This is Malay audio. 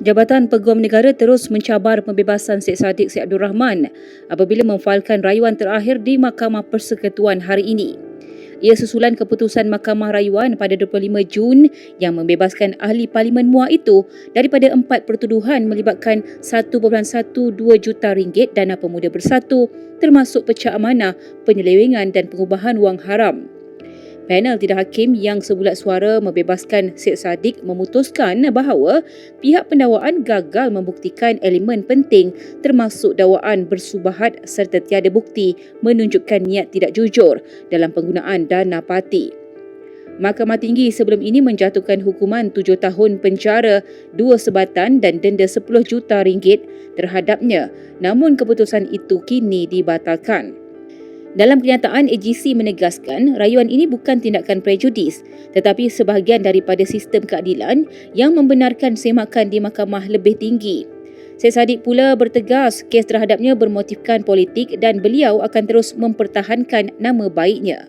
Jabatan Peguam Negara terus mencabar pembebasan Syed Saddiq Syed Abdul Rahman apabila memfailkan rayuan terakhir di Mahkamah Persekutuan hari ini. Ia susulan keputusan Mahkamah Rayuan pada 25 Jun yang membebaskan ahli Parlimen Muar itu daripada empat pertuduhan melibatkan 1.12 juta ringgit dana pemuda bersatu termasuk pecah amanah, penyelewengan dan pengubahan wang haram. Panel tidak hakim yang sebulat suara membebaskan Syed Saddiq memutuskan bahawa pihak pendakwaan gagal membuktikan elemen penting termasuk dakwaan bersubahat serta tiada bukti menunjukkan niat tidak jujur dalam penggunaan dana parti. Mahkamah Tinggi sebelum ini menjatuhkan hukuman tujuh tahun penjara, dua sebatan dan denda 10 juta ringgit terhadapnya. Namun keputusan itu kini dibatalkan. Dalam kenyataan, AGC menegaskan rayuan ini bukan tindakan prejudis tetapi sebahagian daripada sistem keadilan yang membenarkan semakan di mahkamah lebih tinggi. Syed Saddiq pula bertegas kes terhadapnya bermotifkan politik dan beliau akan terus mempertahankan nama baiknya.